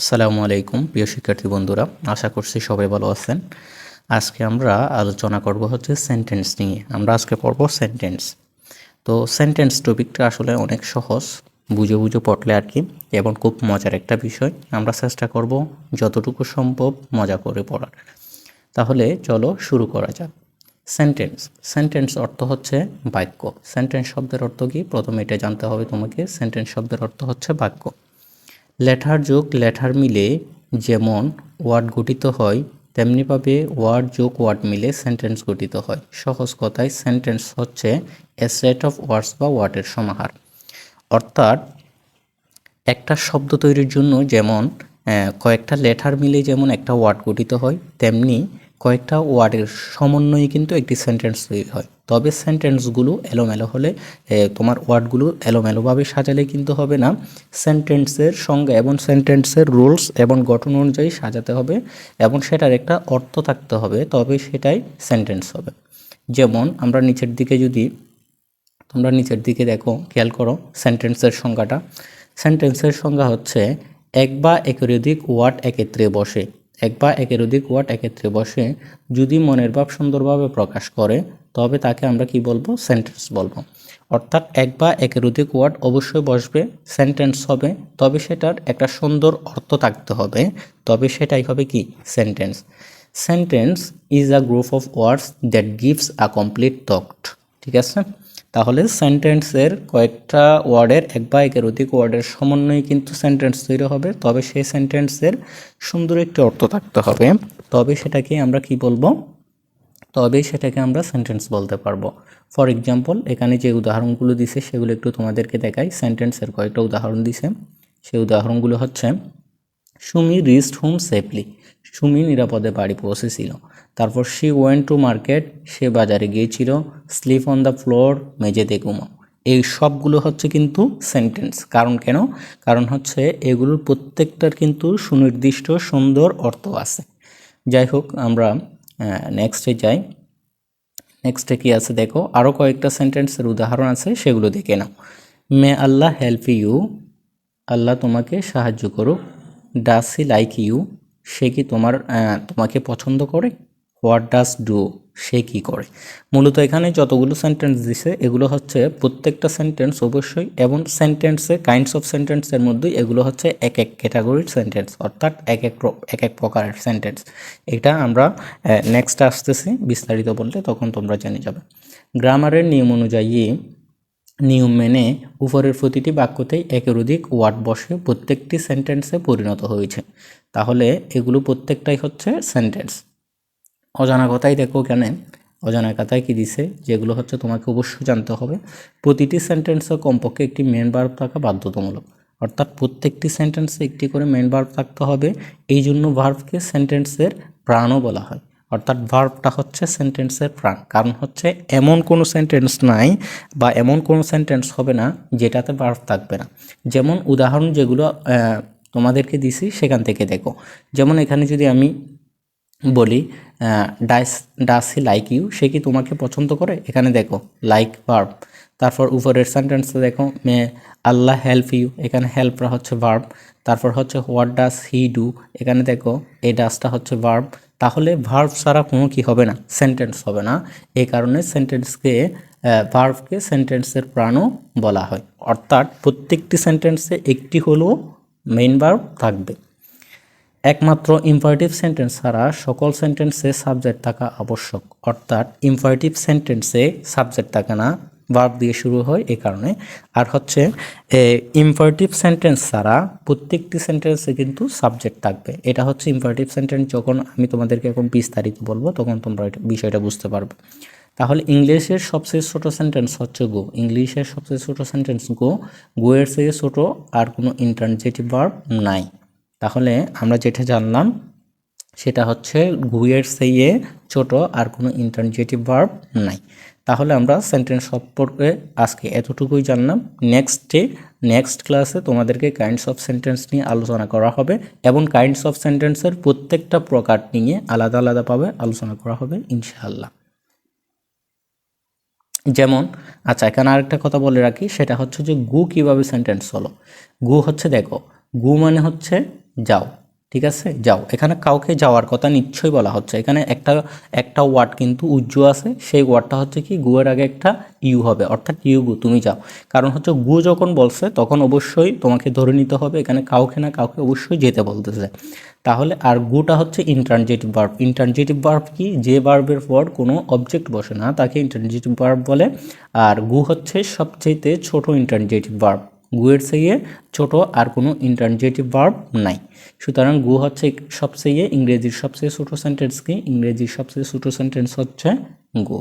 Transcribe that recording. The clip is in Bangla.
আসসালামু আলাইকুম, প্রিয় শিক্ষার্থী বন্ধুরা। আশা করছি সবাই ভালো আছেন। আজকে আমরা আলোচনা করব হচ্ছে সেন্টেন্স নিয়ে। আমরা আজকে পড়ব সেন্টেন্স তো সেন্টেন্স টপিকটা আসলে অনেক সহজ, বুঝে বুঝে পড়লে আর কি, এবং খুব মজার একটা বিষয়। আমরা চেষ্টা করব যতটুকু সম্ভব মজা করে পড়ার। তাহলে চলো শুরু করা যাক। সেন্টেন্স সেন্টেন্স অর্থ হচ্ছে বাক্য। সেন্টেন্স শব্দের অর্থ কি? প্রথমে এটা জানতে হবে তোমাকে। সেন্টেন্স শব্দের অর্থ হচ্ছে বাক্য। লেঠার যোগ লেঠার মিলে যেমন ওয়ার্ড গঠিত হয় তেমনিভাবে ওয়ার্ড যোগ ওয়ার্ড মিলে সেন্টেন্স গঠিত হয়। সহজ কথায় সেন্টেন্স হচ্ছে এ সেট অফ ওয়ার্ডস বা ওয়ার্ডের সমাহার। অর্থাৎ একটা শব্দ তৈরির জন্য যেমন কয়েকটা লেঠার মিলে যেমন একটা ওয়ার্ড গঠিত হয়, তেমনি কয়েকটা ওয়ার্ডের সমন্বয়ে কিন্তু একটি সেন্টেন্স তৈরি হয়। তবে সেন্টেন্সগুলো এলোমেলো হলে তোমার ওয়ার্ডগুলো এলোমেলোভাবে সাজালে কিন্তু হবে না। সেন্টেন্সের সঙ্গে এবং সেন্টেন্সের রুলস এবং গঠন অনুযায়ী সাজাতে হবে এবং সেটার একটা অর্থ থাকতে হবে, তবে সেটাই সেন্টেন্স হবে। যেমন আমরা নিচের দিকে যদি, তোমরা নিচের দিকে দেখো, খেয়াল করো সেন্টেন্সের সংজ্ঞাটা। সেন্টেন্সের সংজ্ঞা হচ্ছে, এক বা একের অধিক ওয়ার্ড একত্রে বসে। এক বা একের অধিক ওয়ার্ড একত্রে বসে যদি মনের ভাব সুন্দরভাবে প্রকাশ করে, তবে তাকে আমরা কি বলব? সেন্টেন্স বলব। অর্থাৎ এক বা একের অধিক ওয়ার্ড অবশ্যই বসবে, সেন্টেন্স হবে, তবে সেটার একটা সুন্দর অর্থ থাকতে হবে। তবে সেটাই হবে কি? Sentence. Sentence is a group of words that gives a complete thought. ঠিক আছে? তাহলে সেন্টেন্সের কয়েকটা ওয়ার্ডের এক বা একের অধিক ওয়ার্ডের সমন্বয়ে কিন্তু সেন্টেন্স তৈরি হবে। তবে সেই সেন্টেন্সের সুন্দর একটি অর্থ থাকতে হবে। তবে সেটাকে আমরা কি বলব? তবেই সেটাকে আমরা সেন্টেন্স বলতে পারব। ফর এক্সাম্পল এখানে যে উদাহরণগুলো দিছে, সেগুলো একটু তোমাদেরকে দেখাই। সেন্টেন্সের কয়েকটা উদাহরণ দিছে। সেই উদাহরণগুলো হচ্ছে, Sumi reached home safely Sumi নিরাপদে বাড়ি পৌঁছেছিল। তারপর শি ওয়েন্ট টু মার্কেট সে বাজারে গিয়েছিল স্লিপ অন দ্য ফ্লোর মেঝেতে ঘুমাও এই সবগুলো হচ্ছে কিন্তু সেন্টেন্স কারণ কেন? কারণ হচ্ছে এগুলোর প্রত্যেকটার কিন্তু সুনির্দিষ্ট সুন্দর অর্থ আছে। যাই হোক, আমরা নেক্সটে যাই। নেক্সটে কি আছে দেখো? আরও কয়েকটা সেন্টেন্সের উদাহরণ আছে, সেগুলো দেখে নাও। মে আল্লাহ হেল্প ইউ আল্লাহ তোমাকে সাহায্য করুক। ডাস হি লাইক ইউ সে কি তোমার তোমাকে পছন্দ করে? হোয়াট ডাস ডু সে কি করে? মূলত এখানে যতগুলো সেন্টেন্স দিছে, এগুলো হচ্ছে প্রত্যেকটা সেন্টেন্স অবশ্যই এবং সেন্টেন্সে কাইন্ডস অফ সেন্টেন্সের মধ্যেই এগুলো হচ্ছে এক এক ক্যাটাগরির সেন্টেন্স অর্থাৎ এক এক এক এক প্রকারের সেন্টেন্স এটা আমরা নেক্সট আসতেছি বিস্তারিত বলতে, তখন তোমরা জেনে যাবে। গ্রামারের নিয়ম অনুযায়ী নিয়ম মেনে উপরের প্রতিটি বাক্যতেই একের অধিক ওয়ার্ড বসে প্রত্যেকটি সেন্টেন্সে পরিণত হয়েছে। তাহলে এগুলো প্রত্যেকটাই হচ্ছে সেন্টেন্স অজানা কথাই দেখো কেন অজানা কথায় কি দিছে? যেগুলো হচ্ছে তোমাকে অবশ্যই জানতে হবে। প্রতিটি সেন্টেন্সে কমপক্ষে একটি মেন ভার্ব থাকা বাধ্যতামূলক। অর্থাৎ প্রত্যেকটি সেন্টেন্সে একটি করে মেন ভার্ব থাকতে হবে। এই জন্য ভার্বকে সেন্টেন্সের প্রাণও বলা হয়। অর্থাৎ ভার্বটা হচ্ছে সেন্টেন্সের প্রাণ। কারণ হচ্ছে এমন কোনো সেন্টেন্স নাই বা এমন কোনো সেন্টেন্স হবে না যেটাতে ভার্ব থাকবে না। যেমন উদাহরণ যেগুলো তোমাদেরকে দিছি সেখান থেকে দেখো। যেমন এখানে যদি আমি বলি does does he like you সে কি তোমাকে পছন্দ করে? এখানে দেখো লাইক ভার্ব তারপর উপরের সেন্টেন্সে দেখো, মে আল্লাহ হেল্প ইউ এখানে হেল্পটা হচ্ছে ভার্ব তারপর হচ্ছে হোয়াট ডাস হি ডু এখানে দেখো, এই ডাসটা হচ্ছে ভার্ব তাহলে ভার্ব ছাড়া কোনো কি হবে না সেন্টেন্স হবে না। এই কারণে সেন্টেন্সকে ভার্বকে সেন্টেন্সের প্রাণও বলা হয়। অর্থাৎ প্রত্যেকটি সেন্টেন্সে একটি হলেও মেইন ভার্ব থাকবে। একমাত্র ইম্পারেটিভ সেন্টেন্স ছাড়া সকল সেন্টেন্সে সাবজেক্ট থাকা আবশ্যক। অর্থাৎ ইম্পারেটিভ সেন্টেন্সে সাবজেক্ট থাকে না ভার্ব দিয়ে শুরু হয় এই কারণে। আর হচ্ছে ইম্পারেটিভ সেন্টেন্স ছাড়া প্রত্যেকটি সেন্টেন্সে কিন্তু সাবজেক্ট থাকবে। এটা হচ্ছে ইম্পারেটিভ সেন্টেন্স যখন আমি তোমাদেরকে এখন বিস্তারিত বলব, তখন তোমরা বিষয়টা বুঝতে পারবে। তাহলে ইংলিশের সবচেয়ে ছোট সেন্টেন্স হচ্ছে গো। ইংলিশের সবচেয়ে ছোট সেন্টেন্স গো। গো এর থেকে ছোট আর কোনো ইন্টারজেটিভ ভার্ব নাই। তাহলে আমরা যেটা জানলাম, সেটা হচ্ছে গুয়ের সেইয়ে ছোট আর কোনো ইন্টারজেটিভ ভার্ব নাই। তাহলে আমরা সেন্টেন্স সম্পর্কে আজকে এতটুকুই জানলাম। নেক্সটে নেক্সট ক্লাসে তোমাদেরকে কাইন্ডস অফ সেন্টেন্স নিয়ে আলোচনা করা হবে এবং কাইন্ডস অফ সেন্টেন্সের প্রত্যেকটা প্রকার নিয়ে আলাদা আলাদাভাবে আলোচনা করা হবে, ইনশাআল্লাহ। যেমন আচ্ছা এখানে আরেকটা কথা বলে রাখি, সেটা হচ্ছে যে গু কীভাবে সেন্টেন্স হলো? গু হচ্ছে, দেখো, গু মানে হচ্ছে যাও, ঠিক আছে? যাও। এখানে কাউকে যাওয়ার কথা নিশ্চয়ই বলা হচ্ছে। এখানে একটা একটা ওয়ার্ড কিন্তু উজ্জ আছে। সেই ওয়ার্ডটা হচ্ছে কি, গুয়ের আগে একটা ইউ হবে, অর্থাৎ ইউ গু, তুমি যাও। কারণ হচ্ছে গু যখন বলছে, তখন অবশ্যই তোমাকে ধরে নিতে হবে, এখানে কাউকে না কাউকে অবশ্যই যেতে বলতেছে। তাহলে আর গুটা হচ্ছে ইন্টারনজেটিভ ভার্ব ইন্টারনজেটিভ ভার্ব কি? যে ভার্বের পর কোনো অবজেক্ট বসে না, তাকে ইন্টারনজেটিভ ভার্ব বলে। আর গু হচ্ছে সবচেয়ে ছোট ইন্টারনজেটিভ ভার্ব গুয়ের চেয়ে ছোট আর কোনো ইন্টারনেটিভ ভার্ব নাই। সুতরাং গু হচ্ছে সবচেয়ে ইংরেজির সবচেয়ে ছোট সেন্টেন্স কি? ইংরেজির সবচেয়ে ছোট সেন্টেন্স হচ্ছে গু।